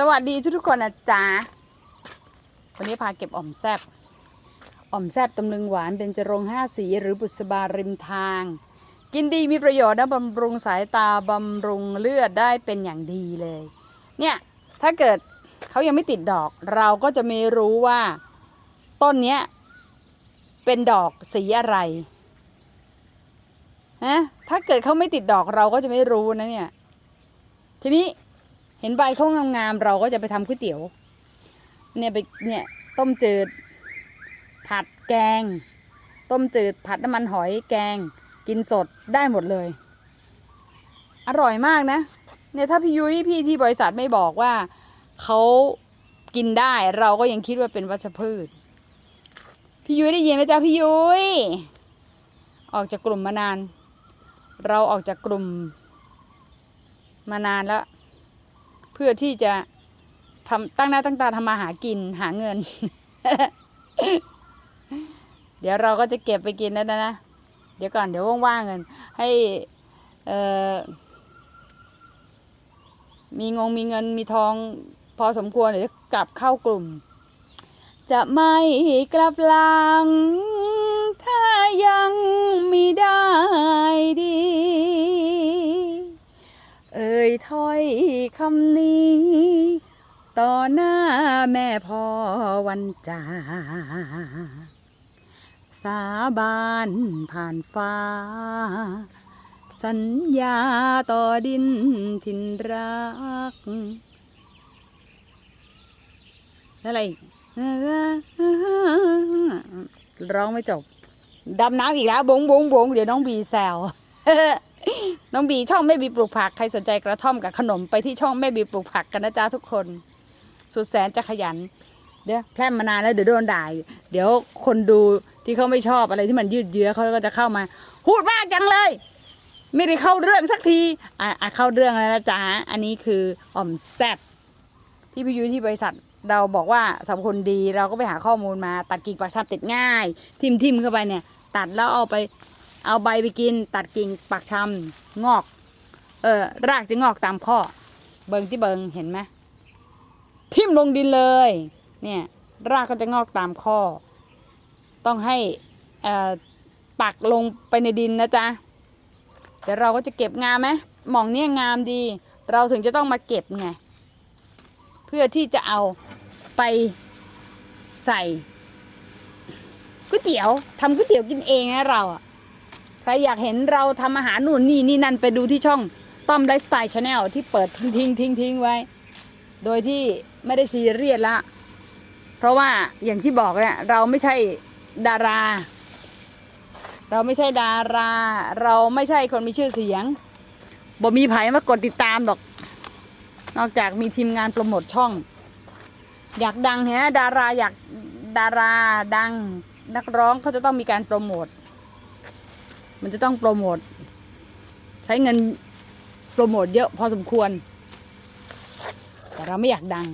สวัสดีทุกๆคนนะจ๊ะ วันนี้พาเก็บอ่อมแซบอ่อมแซบตำลึงหวานเป็นจรงห้าสี หรือบุษบาริมทาง กินดีมีประโยชน์นะบำรุงสายตาบำรุงเลือดได้เป็นอย่างดีเลย เนี่ยถ้าเกิดเขายังไม่ติดดอก เราก็จะไม่รู้ว่าต้นเนี้ยเป็นดอกสีอะไรนะถ้าเกิดเขาไม่ติดดอกเราก็จะไม่รู้นะเนี่ยทีนี้ ห็นใบเขางามๆเราก็จะไปทำก๋วยเตี๋ยว เนี่ยไปเนี่ยต้มจืด ผัดแกง ต้มจืด ผัดน้ำมันหอยแกง กินสดได้หมดเลย อร่อยมากนะ เนี่ยถ้าพี่ยุ้ยพี่ที่บริษัทไม่บอกว่าเขากินได้เราก็ยังคิดว่าเป็นวัชพืช พี่ยุ้ยได้ยินไหมจ๊ะพี่ยุ้ยออกจากกลุ่มมานาน เราออกจากกลุ่มมานานแล้ว เพื่อที่จะทำตั้งหน้าตั้งตาทำมาหากินหาเงิน เดี๋ยวเราก็จะเก็บไปกินแล้วนะนะ เดี๋ยวก่อนเดี๋ยวว่างๆเงิน ให้เออมีงงมีเงินมีทองพอสมควรเดี๋ยวกลับเข้ากลุ่ม จะไม่กลับหลัง ถ้ายัง ถ้อยคำนี้ ต่อหน้าแม่พ่อวันจาสาบานผ่านฟ้า สัญญาต่อดินถิ่นรัก อะไรร้องไม่จบดำน้ำอีกแล้วบงบงบงเดี๋ยวน้องบีแซว น้องบีช่องแม่บีปลูกผักใครสนใจกระท่อมกับขนมไปที่ช่องแม่บีปลูกผักกันนะจ๊ะทุกคน สุดแสนจะขยัน เดี๋ยวแพร่มมานานแล้วเดี๋ยวโดนด่าเดี๋ยวคนดูที่เขาไม่ชอบอะไรที่มันยืดเยื้อเขาก็จะเข้ามา พูดมากจังเลย ไม่ได้เข้าเรื่องสักทีอะอะเข้าเรื่องแล้วนะจ๊ะอันนี้คืออ่อมแซบที่พี่ยุ้ยที่บริษัทเราบอกว่าสรรพคุณดีเราก็ไปหาข้อมูลมา ตัดกิ่งปักชำติดง่าย ทิมทิมเข้าไปเนี่ย ตัดแล้วเอาไป เอาใบไปกิน ตัดกิ่งปักชำงอก เออรากจะงอกตามข้อ เบิงที่เบิงเห็นไหมทิ่มลงดินเลย เนี่ย รากก็จะงอกตามข้อ ต้องให้อ่อปักลงไปในดินนะจ๊ะเดี๋ยวเราก็จะเก็บงามไหมหมองเนี่ยงามดี เราถึงจะต้องมาเก็บไง เพื่อที่จะเอาไปใส่ก๋วยเตี๋ยวทำก๋วยเตี๋ยวกินเองนะเราอะ รอยากเห็นเราทำอาหารนู่นนี่นี่นั่นไปดูที่ช่องต้อมไลฟ์สไตล์ชาแนลที่เปิดทิ้งทิ้งทิ้งทิ้งไว้ โดยที่ไม่ได้ซีเรียสละ เพราะว่าอย่างที่บอกเนี่ยเราไม่ใช่ดารา เราไม่ใช่ดารา เราไม่ใช่คนมีชื่อเสียงบ่มีไผมากดติดตามหรอก นอกจากมีทีมงานโปรโมทช่อง อยากดังเนี่ยดาราอยากดาราดังนักร้องเขาจะต้องมีการโปรโมท มันจะต้องโปรโมทใช้เงินโปรโมทเยอะพอสมควร แต่เราไม่อยากดัง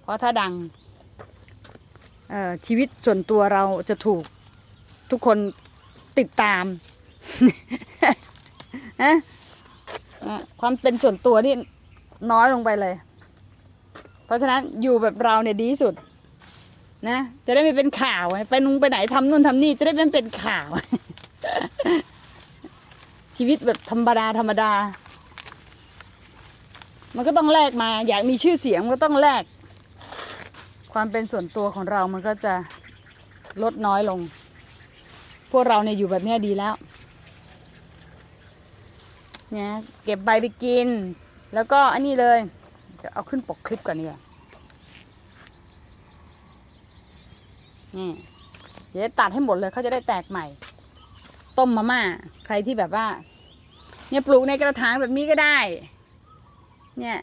เพราะถ้าดังชีวิตส่วนตัวเราจะถูกทุกคนติดตามนะความเป็นส่วนตัวนี่น้อยลงไปเลย เพราะฉะนั้นอยู่แบบเราเนี่ยดีสุด นะ จะได้ไม่เป็นข่าวไงไปนุ่งไปไหนทำนู่นทำนี่จะได้ไม่เป็นข่าว ชีวิตแบบธรรมดาธรรมดา มันก็ต้องแลกมา อยากมีชื่อเสียงมันก็ต้องแลก ความเป็นส่วนตัวของเรามันก็จะลดน้อยลง พวกเราเนี่ยอยู่แบบเนี้ยดีแล้วเนี่ยเก็บใบไปกิน แล้วก็อันนี้เลยเดี๋ยวเอาขึ้นปกคลิปก่อนดีกว่านี่เดี๋ยวตัดให้หมดเลยเขาจะได้แตกใหม่ ต้มมาม่า ใครที่แบบว่า เนี่ยปลูกในกระถางแบบนี้ก็ได้ เนี่ย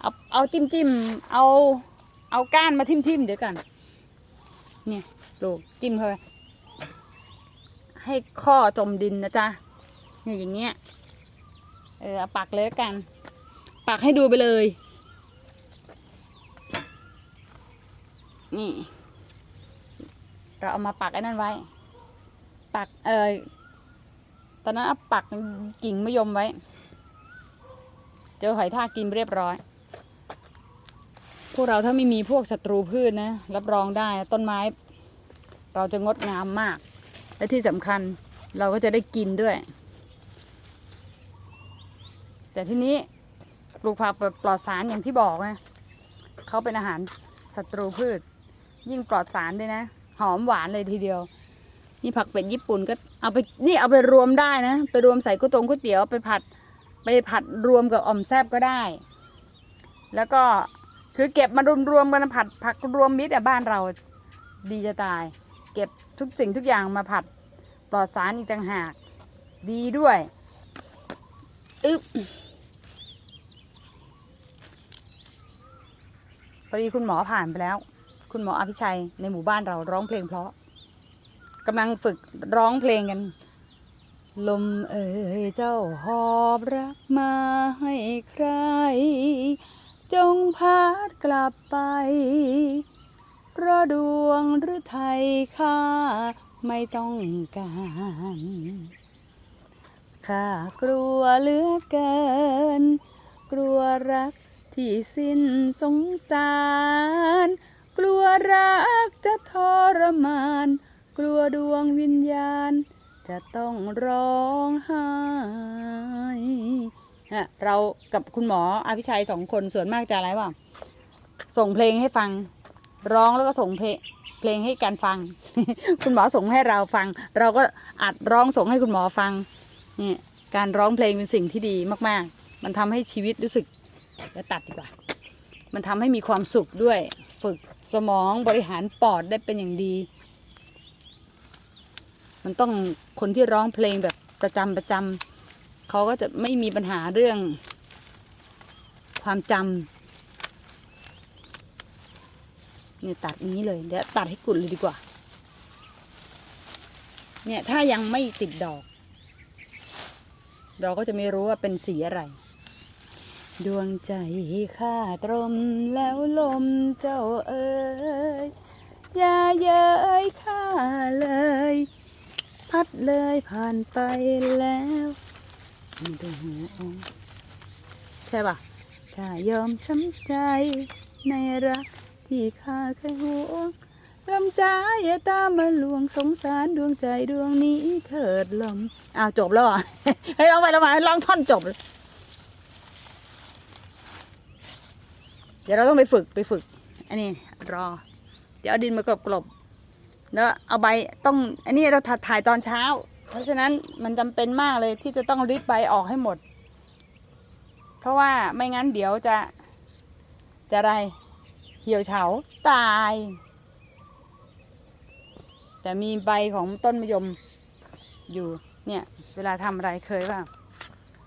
เอาเอาจิ้มจิ้มเอาเอาก้านมาทิ่มทิมๆเดี๋ยวกันเนี่ยปลูกจิ้มเข้าไปให้ข้อจมดินนะจ๊ะเนี่ยอย่างเงี้ยเออปักเลยกัน ปักให้ดูไปเลย นี่ เราเอามาปักไอ้นั่นไว้ ปักเออตอนนั้นเอาปักกิ่งมะยมไว้ เจอหอยทากกินเรียบร้อย พวกเราถ้าไม่มีพวกศัตรูพืชนะ รับรองได้ต้นไม้ เราจะงดงามมาก และที่สำคัญเราก็จะได้กินด้วย แต่ที่นี้ปลูกผักแบบปลอดสารอย่างที่บอกนะเขาเป็นอาหารศัตรูพืช ยิ่งปลอดสารด้วยนะ หอมหวานเลยทีเดียว นี่ผักเป็ดญี่ปุ่นก็เอาไปนี่เอาไปรวมได้นะ ไปรวมใส่ก๋วยตงก๋วยเตี๋ยวไปผัด ไปผัดรวมกับอ่อมแซบก็ได้ แล้วก็คือเก็บมารวมรวมกันผัดผักรวมมิตรอะบ้านเราดีจะตาย เก็บทุกสิ่งทุกอย่างมาผัดปลอดสารอีกต่างหาก ดีด้วยอึ๊บพอดีคุณหมอผ่านไปแล้ว คุณหมออภิชัยในหมู่บ้านเราร้องเพลงเพราะ กำลังฝึกร้องเพลงกัน ลมเอ่ยเจ้าหอบรักมาให้ใคร จงพัดกลับไป เพราะดวงหรือไทยข้าไม่ต้องการข้ากลัวเหลือเกิน กลัวรักที่สิ้นสงสาร กลัวรักจะทรมาน กลัวดวงวิญญาณ จะต้องร้องไห้ฮะเรากับคุณหมออภิชัยสองคนส่วนมากจะอะไรวะส่งเพลงให้ฟัง ร้องแล้วก็ส่งเพลงเพลงให้กันฟัง คุณหมอส่งให้เราฟัง เราก็อัดร้องส่งให้คุณหมอฟังนี่การร้องเพลงเป็นสิ่งที่ดีมาก ๆ มันทำให้ชีวิตรู้สึกเดี๋ยวตัดดีกว่า มันทำให้มีความสุขด้วย ฝึกสมองบริหารปอดได้เป็นอย่างดี มันต้องคนที่ร้องเพลงแบบประจำประจำเขาก็จะไม่มีปัญหาเรื่อง ความจำเนี่ยตัดนี้เลยเดี๋ยวตัดให้กุดเลยดีกว่า เนี่ยถ้ายังไม่ติดดอก เราก็จะไม่รู้ว่าเป็นสีอะไร ดวงใจข้าตรมแล้วลมเจ้าเอ๋ยอย่าเย้ยข้าเลย พัดเลยผ่านไปแล้วไม่ต้องห่วงใช่ปะถ้ายอมช้ำใจในรักที่ข้าเคยหวงลำใจอย่าตามมาลวงสงสารดวงใจดวงนี้เถิดลมอ้าวจบแล้วอะให้ร้องไปล้วมาร้องท่อนจบ เดี๋ยวเราต้องไปฝึกไปฝึก อันนี้รอ เดี๋ยวเอาดินมากรบกลบ แล้วเอาใบต้องอันนี้เราถ่ายตอนเช้า เพราะฉะนั้นมันจำเป็นมากเลยที่จะต้องริดใบออกให้หมด เพราะว่าไม่งั้นเดี๋ยวจะจะอะไรเหี่ยวเฉาตาย แต่มีใบของต้นมะยมอยู่เนี่ย เวลาทำอะไรเคยเปล่า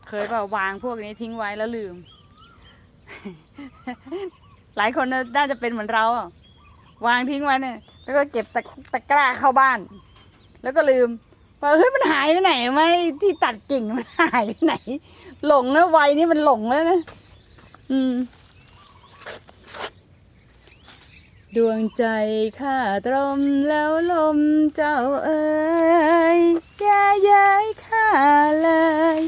เคยเปล่าวางพวกนี้ทิ้งไว้แล้วลืม หลายคนน่าจะเป็นเหมือนเรา วางทิ้งไว้เนี่ย แล้วก็เก็บตะตะกร้าเข้าบ้าน แล้วก็ลืมว่าเฮ้ยมันหายไปไหนไหมที่ตัดกิ่งมันหายไปไหน หลงนะวัยนี้มันหลงแล้วนะอืม ดวงใจข้าตรมแล้วลมเจ้าเอ๋ยอย่าย้ายข้าเลย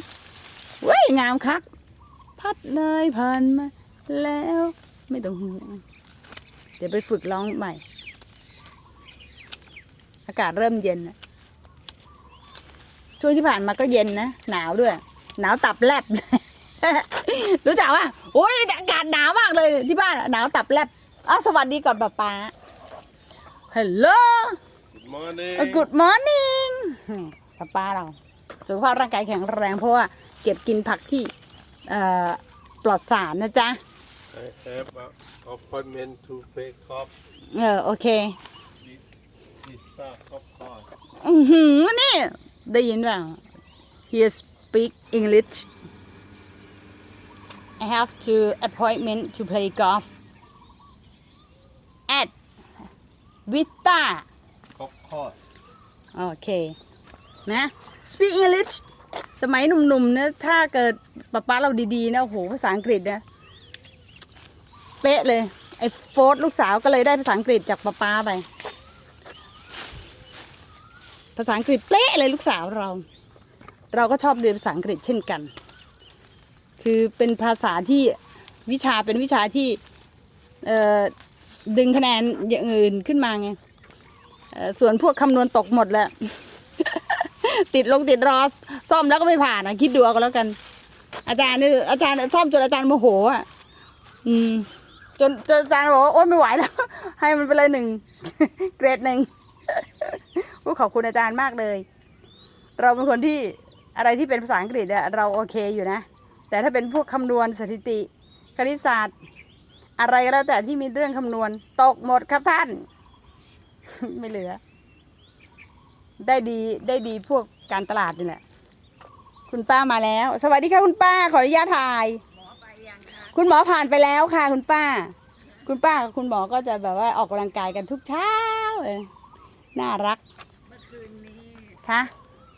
เว้ยงามคัก พัดเลยผ่านมาแล้วไม่ต้องห่วงเดี๋ยวไปฝึกร้องใหม่ อากาศเริ่มเย็นนะช่วงที่ผ่านมาก็เย็นนะหนาวด้วย หนาวตับแลบรู้จักว่าโอ้ยอากาศหนาวมากเลยที่บ้านอะหนาวตับแลบอ้าวสวัสดีก่อนป้าป๊าฮัลโหล Good morning. Good morning ป้าป้าเราสุขภาพร่างกายแข็งแรงเพราะว่าเก็บกินผักที่เอ่อปลอดสารนะจ๊ะ I have an appointment to pick up เออโอเค this pizza popcorn. อือหือนี่ ได้ยินเปล่า He speak English I have to appointment to play golf at Vista Popcorn. โอเค นะ speak English สมัยหนุ่มๆนะถ้าเกิดป๊าป๊าเราดีๆนะโอ้โหภาษาอังกฤษนะ เป๊ะเลย ไอ้โฟร์ธลูกสาวก็เลยได้ภาษาอังกฤษจากป๊าป๊าไป ภาษาอังกฤษเป๊ะเลยลูกสาวเรา เราก็ชอบเรียนภาษาอังกฤษเช่นกัน คือเป็นภาษาที่วิชาเป็นวิชาที่ดึงคะแนนอย่างอื่นขึ้นมาไงส่วนพวกคำนวณตกหมดแล้ว ติดลงติดรอซ่อมแล้วก็ไม่ผ่านนะคิดดูเอาก็แล้วกัน อาจารย์นี่อาจารย์ซ่อมจนอาจารย์โมโหอะอืมจนจนอาจารย์บอกว่าโอ๊ยไม่ไหวแล้ว ให้มันไปเลยหนึ่งเกรดหนึ่ง ขอบคุณอาจารย์มากเลย เราเป็นคนที่อะไรที่เป็นภาษาอังกฤษอะเราโอเคอยู่นะ แต่ถ้าเป็นพวกคำนวณสถิติคณิตศาสตร์ อะไรก็แล้วแต่ที่มีเรื่องคำนวณ ตกหมดครับท่าน ไม่เหลือ ได้ดีได้ดีพวกการตลาดนี่แหละคุณป้ามาแล้ว สวัสดีค่ะคุณป้า ขออนุญาตถ่ายคุณหมอผ่านไปแล้วค่ะ คุณป้า คุณป้ากับคุณหมอก็จะแบบว่าออกกำลังกายกันทุกเช้าเลยน่ารัก คะ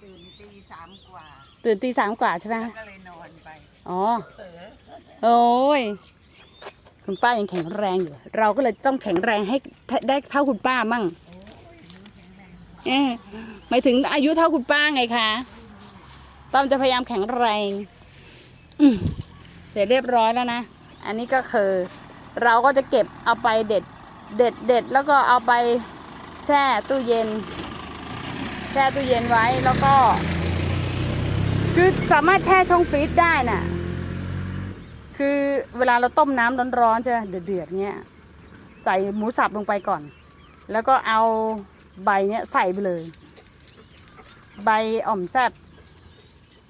ตื่นตีสามกว่าตื่นตีสามกว่าใช่ไหมก็เลยนอนไปอ๋อเผลอโอ้ยคุณป้ายังแข็งแรงอยู่ เราก็เลยต้องแข็งแรงให้ได้เท่าคุณป้ามั่งเอ๊ะหมายถึงอายุเท่าคุณป้าไงคะต้อมจะพยายามแข็งแรงอืมเสร็จเรียบร้อยแล้วนะ อันนี้ก็คือ เราก็จะเก็บเอาไปเด็ด เด็ดเด็ดแล้วก็เอาไปแช่ตู้เย็นแช่ตู้เย็นไว้แล้วก็ คือสามารถแช่ช่องฟรีซได้น่ะ คือเวลาเราต้มน้ำร้อนๆใช่เดือดๆเนี้ยใส่หมูสับลงไปก่อน แล้วก็เอาใบเนี้ยใส่ไปเลย ใบอ่อมแซบ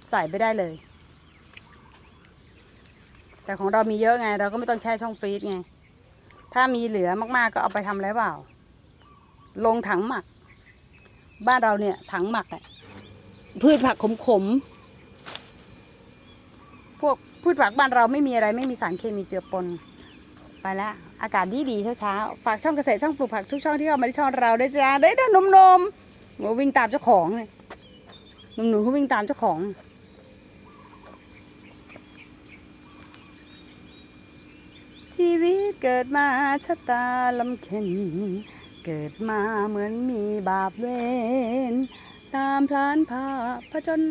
ใส่ไปได้เลย แต่ของเรามีเยอะไง เราก็ไม่ต้องแช่ช่องฟรีซไง ถ้ามีเหลือมากๆก็เอาไปทำอะไรเปล่า ลงถังหมัก บ้านเราเนี่ยถังหมักอะพืชผักขมๆพวกพืชผักบ้านเราไม่มีอะไรไม่มีสารเคมีเจือปนไปละอากาศดีดีๆเช้าๆฝากช่องเกษตรช่องปลูกผักทุกช่องที่เข้ามาที่ช่องเราได้จ้าได้เด้อนมนมๆโอ้วิ่งตามเจ้าของเลยหนุ่มๆเขาวิ่งตามเจ้าของ ชีวิตเกิดมาชะตาลำเค็น เกิดมาเหมือนมีบาปเวรตามพลานพาผจญ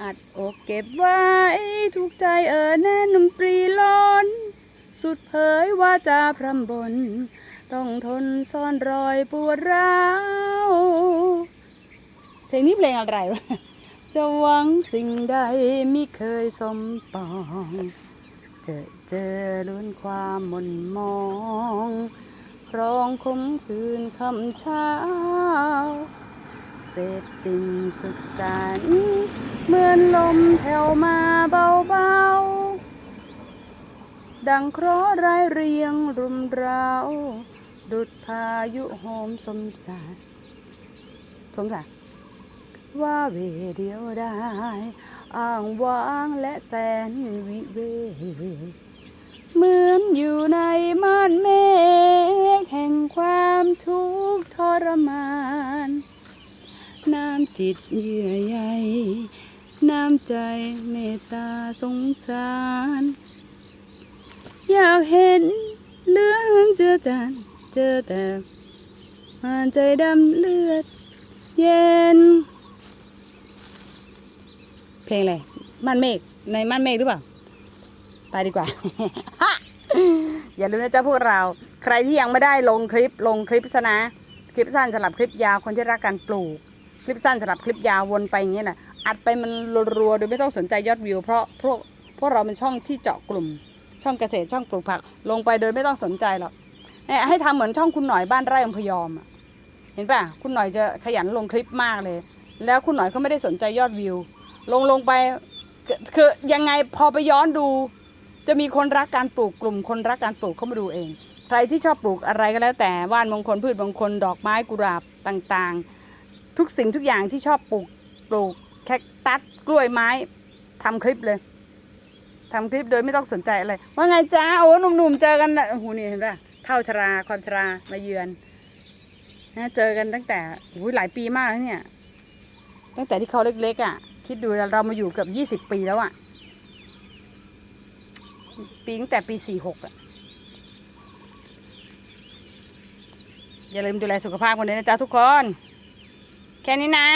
อัดอกเก็บไว้ ทุกใจเออแน่นมปรีล้น สุดเผยว่าจะพรำบน ต้องทนซ่อนรอยปวดร้าว เพลงนี้เพลงอะไรวะ จะหวังสิ่งใดไม่เคยสมปอง เจอเจอล้วนความหม่นมอง ครองคมคืนคำเช้า เสพสิ่งสุขสันต์เหมือนลมแผ่วมาเบาๆ ดังเคราะห์ร้ายเรียงรุมเร้าดุดพายุโหมสมสารสมสารว่าเวเดียวได้ อ้างว้างและแสนวิเวก เหมือนอยู่ในม่านเมฆแห่งความทุกข์ทรมาน น้ำจิตเยื่อใยน้ำใจเมตตาสงสาร อยากเห็นเลือดเจือจานเจอแต่มานใจดำเลือด เย็น เพลงอะไรม่านเมฆในม่านเมฆหรือเปล่า ไปดีกว่า อย่าลืมนะจ๊ะพวกเรา ใครที่ยังไม่ได้ลงคลิปลงคลิปซะนะ คลิปสั้นสำหรับคลิปยาวคนที่รักการปลูก คลิปสั้นสำหรับคลิปยาววนไปอย่างเงี้ยนะอัดไปมันรัวๆโดยไม่ต้องสนใจยอดวิว เพราะพวกพวกเราเป็นช่องที่เจาะกลุ่ม ช่องเกษตรช่องปลูกผัก ลงไปโดยไม่ต้องสนใจหรอกให้ทำเหมือนช่องคุณหน่อยบ้านไร่อำพยอมเห็นป่ะคุณหน่อยจะขยันลงคลิปมากเลย แล้วคุณหน่อยก็ไม่ได้สนใจยอดวิว ลงลงไปคือยังไงพอไปย้อนดู จะมีคนรักการปลูกกลุ่มคนรักการปลูกเข้ามาดูเอง ใครที่ชอบปลูกอะไรก็แล้วแต่ว่านมงคลพืชมงคลดอกไม้กุหลาบต่างๆ ทุกสิ่งทุกอย่างที่ชอบปลูกปลูกแคคตัสกล้วยไม้ทำคลิปเลยทำคลิปโดยไม่ต้องสนใจอะไร ว่าไงจ้าโอ้หนุ่มๆเจอกันโอ้โหนี่เห็นป่ะเท่าชราความชรามาเยือนนะเจอกันตั้งแต่โอ้หลายปีมากแล้วเนี่ย ตั้งแต่ที่เขาเล็กๆอะ คิดดูเรามาอยู่เกือบยี่สิบปีแล้วอะ ปีตั้งแต่ปีสี่หกอะอย่าลืมดูแลสุขภาพกันด้วยนะจ๊ะทุกคน แค่นี้นะ